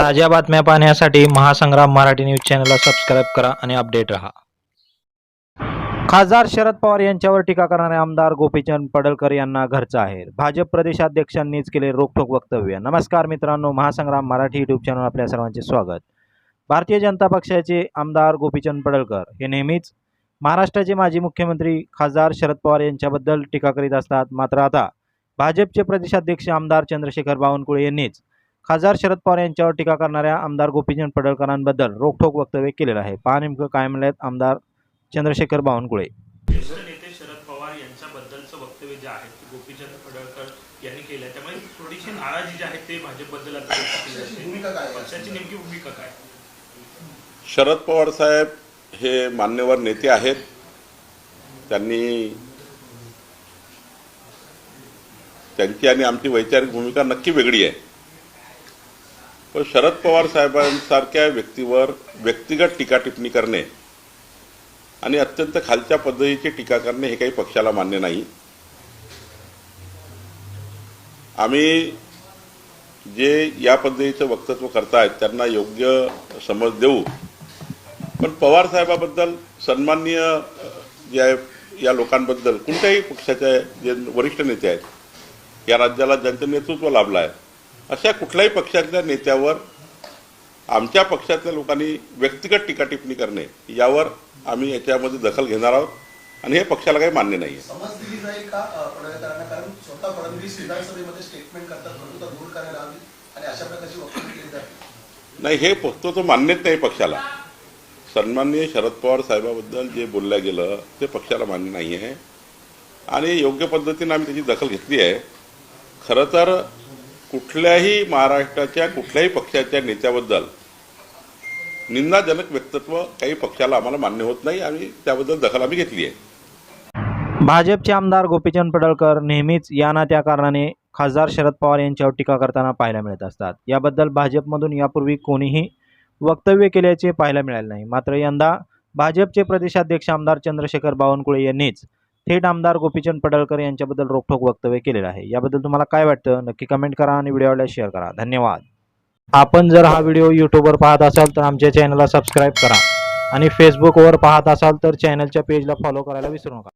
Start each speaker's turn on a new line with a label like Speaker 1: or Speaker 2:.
Speaker 1: ताज्या बातम्या पाहण्यासाठी महासंग्राम मराठी न्यूज चॅनलला सबस्क्राईब करा आणि अपडेट रहा. खासदार शरद पवार यांच्यावर टीका करणारे आमदार गोपीचंद पडळकर यांना घरचं आहे भाजप प्रदेशाध्यक्षांनीच केले रोखोक वक्तव्य. नमस्कार मित्रांनो महासंग्राम मराठी युट्यूब चॅनल आपल्या सर्वांचे स्वागत. भारतीय जनता पक्षाचे आमदार गोपीचंद पडळकर हे नेहमीच महाराष्ट्राचे माजी मुख्यमंत्री खासदार शरद पवार यांच्याबद्दल टीका करीत असतात. मात्र आता भाजपचे प्रदेशाध्यक्ष आमदार चंद्रशेखर बावनकुळे यांनीच खासदार शरद पवार यांच्यावर टीका करणाऱ्या आमदार गोपीचंद पडळकरांबद्दल रोखठोक वक्तव्य केलेलं आहे. पहा नेमकं काय म्हणलेत आमदार चंद्रशेखर बावनकुळे.
Speaker 2: नेते शरद पवार यांच्याबद्दलचं वक्तव्य जे आहे ते गोपीचंद पडळकर यांनी केलं आहे त्यामुळे थोडीशी नाराजी जी आहे ते भाजपबद्दल पक्षाची नेमकी भूमिका काय?
Speaker 3: शरद पवार साहेब हे मान्यवर नेते आहेत. त्यांनी त्यांची आणि आमची वैचारिक भूमिका नक्की वेगळी आहे. पण शरद पवार साहेबांसारख्या व्यक्तीवर व्यक्तिगत टीका टिप्पणी करणे आणि अत्यंत खालच्या पद्धतीची टीका करणे हे काही पक्षाला मान्य नाही. आम्ही जे या पद्धतीचं वक्तव्य करतायत त्यांना योग्य समज देऊ. पण पवार साहेबाबद्दल सन्माननीय जे आहे या लोकांबद्दल कोणत्याही पक्षाचे जे वरिष्ठ नेते आहेत या राज्याला ज्यांचं नेतृत्व लाभलं आहे अशा कुठल्याही पक्षातल्या नेत्यावर आमच्या पक्षातल्या लोकांनी व्यक्तिगत टीका टिप्पणी करणे यावर आम्ही याच्यामध्ये दखल घेणार आहोत आणि हे पक्षाला काही मान्य नाही नाही हे फक्त तो मान्यच नाही पक्षाला. सन्माननीय शरद पवार साहेबाबद्दल जे बोललं गेलं ते पक्षाला मान्य नाही आहे. आणि योग्य पद्धतीनं आम्ही त्याची दखल घेतली आहे. खरं तर कुठल्याही महाराष्ट्राच्या कुठल्याही पक्षाच्या नेत्याबद्दल निंदाजनक व्यक्तित्व काही पक्षाला आम्हाला मान्य होत नाही. आणि त्याबद्दल दखल आम्ही घेतली आहे.
Speaker 1: भाजपचे आमदार गोपीचंद पडळकर नेहमीच या ना त्या कारणाने खासदार शरद पवार यांच्यावर टीका करताना पाहायला मिळत असतात. याबद्दल भाजपमधून यापूर्वी कोणीही वक्तव्य केल्याचे पाहायला मिळाले नाही. मात्र यंदा भाजपचे प्रदेशाध्यक्ष आमदार चंद्रशेखर बावनकुळे यांनीच थेट आमदार गोपीचंद पडळकर यांच्याबद्दल रोखोक वक्तव्य केलेलं आहे. याबद्दल तुम्हाला काय वाटतं? नक्की कमेंट करा आणि व्हिडिओला शेअर करा. धन्यवाद. आपण जर हा व्हिडिओ यूट्यूबवर पाहत असाल तर आमच्या चॅनलला सबस्क्राईब करा. आणि फेसबुकवर पाहत असाल तर चॅनलच्या पेजला फॉलो करायला विसरू नका.